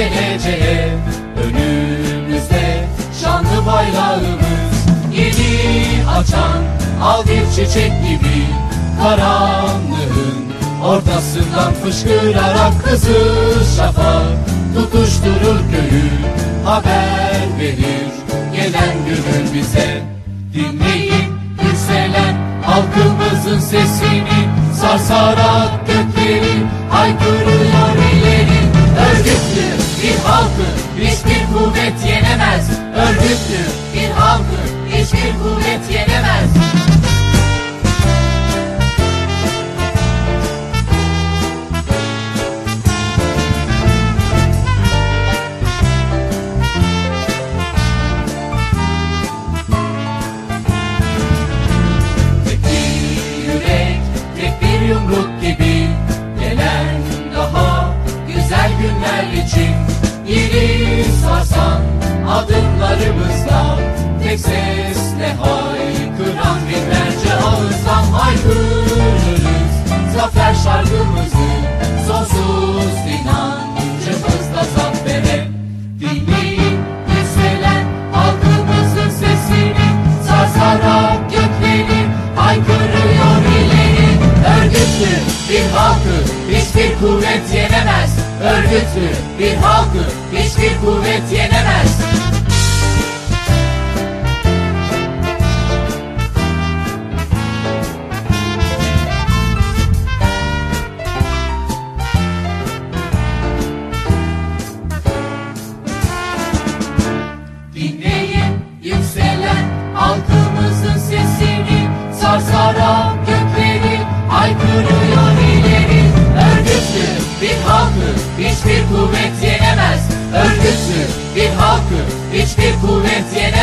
geleceğe Önümüzde şanlı bayrağımız Yeni açan al bir çiçek gibi. Karanlığın ortasından fışkırarak kızıl şafak Tutuşturur köyü. Haber verir Gelen günün bize. Dinleyin yükselen Halkımızın sesini sarsarak gökleri Haykırıyor ileri te Örgütlü bir halkı hiçbir kuvvet yenemez hiçbir kuvvet yenemez. Örgütsüz bir halkı hiçbir kuvvet yenemez.